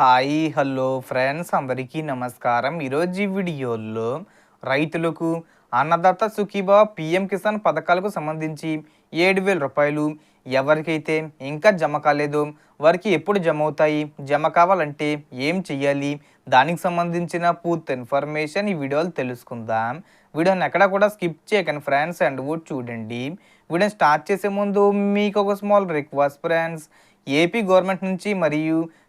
Hi hello friends. అందరికీ నమస్కారం. ఈరోజు ఈ వీడియోలో రైతులకు అన్నదాత సుఖీభావ పిఎం కిసాన్ పథకాలకు సంబంధించి ఏడు వేల రూపాయలు ఎవరికైతే ఇంకా జమ కాలేదో వారికి ఎప్పుడు జమ అవుతాయి జమ కావాలంటే ఏం చెయ్యాలి దానికి సంబంధించిన పూర్తి ఇన్ఫర్మేషన్ ఈ వీడియోలో తెలుసుకుందాం. వీడియోని ఎక్కడ కూడా స్కిప్ చేయకండి ఫ్రెండ్స్ అండ్ కూడా చూడండి. వీడియోని స్టార్ట్ చేసే ముందు మీకు ఒక small request friends. AP government నుంచి మరియు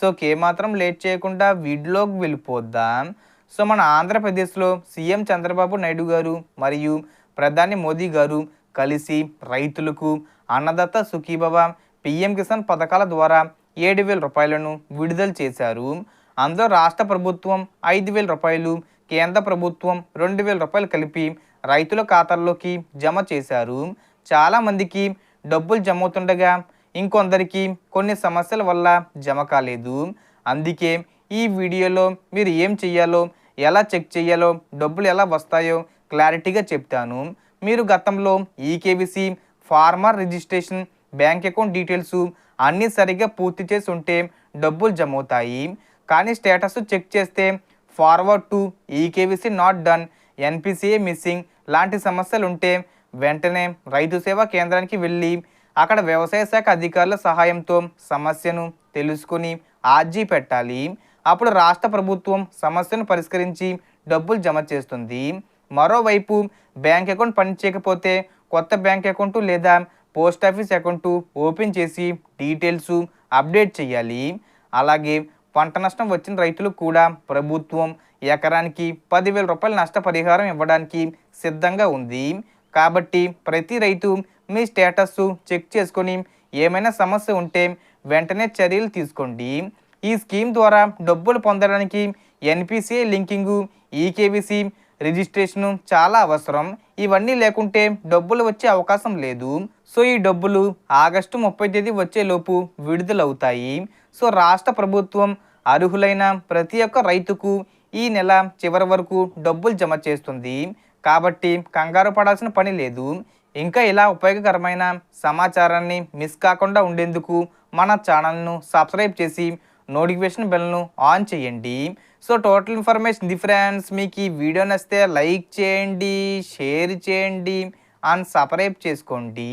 సో మాత్రం లేట్ చేయకుండా వీడియోకి వెళ్ళిపోద్దాం? సో మన ఆంధ్రప్రదేశ్లో సీఎం చంద్రబాబు నాయుడు గారు మరియు ప్రధాని మోదీ గారు కలిసి రైతులకు అన్నదత్త సుఖీభవ పిఎం కిసాన్ పథకాల ద్వారా ఏడు వేల రూపాయలను విడుదల చేశారు. అందులో రాష్ట్ర ప్రభుత్వం ఐదు వేల రూపాయలు కేంద్ర ప్రభుత్వం రెండు వేల రూపాయలు కలిపి రైతుల ఖాతాల్లోకి జమ చేశారు. చాలామందికి డబ్బులు జమ అవుతుండగా ఇంకొందరికి కొన్ని సమస్యల వల్ల జమ కాలేదు. అందుకే ఈ వీడియోలో మీరు ఏం చెయ్యాలో ఎలా చెక్ చేయాలో డబ్బులు ఎలా వస్తాయో క్లారిటీగా చెప్తాను. మీరు గతంలో eKYC farmer registration bank account details అన్నీ సరిగ్గా పూర్తి చేసి ఉంటే డబ్బులు జమ అవుతాయి కానీ స్టేటస్ చెక్ చేస్తే forward to eKYC not done NPCI missing లాంటి సమస్యలు ఉంటే వెంటనే రైతు సేవా కేంద్రానికి వెళ్ళి అక్కడ వ్యవసాయ శాఖ అధికారుల సహాయంతో సమస్యను తెలుసుకుని ఆర్జీ పెట్టాలి. అప్పుడు రాష్ట్ర ప్రభుత్వం సమస్యను పరిష్కరించి డబ్బులు జమ చేస్తుంది. మరోవైపు బ్యాంక్ అకౌంట్ పనిచేయకపోతే కొత్త బ్యాంక్ అకౌంట్ లేదా పోస్ట్ ఆఫీస్ అకౌంట్ ఓపెన్ చేసి డీటెయిల్స్ అప్డేట్ చేయాలి. అలాగే పంట నష్టం వచ్చిన రైతులకు కూడా ప్రభుత్వం ఎకరానికి పదివేల రూపాయల నష్టపరిహారం ఇవ్వడానికి సిద్ధంగా ఉంది. కాబట్టి ప్రతి రైతు మీ స్టేటస్ చెక్ చేసుకొని ఏమైనా సమస్య ఉంటే వెంటనే చర్యలు తీసుకోండి. ఈ స్కీమ్ ద్వారా డబ్బులు పొందడానికి ఎన్పిసిఐ లింకింగు ఈకేవిసి రిజిస్ట్రేషను చాలా అవసరం. ఇవన్నీ లేకుంటే డబ్బులు వచ్చే అవకాశం లేదు. సో ఈ డబ్బులు ఆగస్టు ముప్పై తేదీ వచ్చేలోపు విడుదలవుతాయి. సో రాష్ట్ర ప్రభుత్వం అర్హులైన ప్రతి ఒక్క రైతుకు ఈ నెల చివరి వరకు డబ్బులు జమ చేస్తుంది. కాబట్టి కంగారు పడాల్సిన పని లేదు. ఇంకా ఇలా ఉపయోగకరమైన సమాచారాన్ని మిస్ కాకుండా ఉండేందుకు మన ఛానల్ను సబ్స్క్రైబ్ చేసి నోటిఫికేషన్ బెల్ను ఆన్ చేయండి. సో టోటల్ ఇన్ఫర్మేషన్ డిఫరెన్స్ మీకు ఈ వీడియో నచ్చితే లైక్ చేయండి షేర్ చేయండి అండ్ సబ్స్క్రైబ్ చేసుకోండి.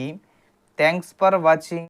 Thanks for watching.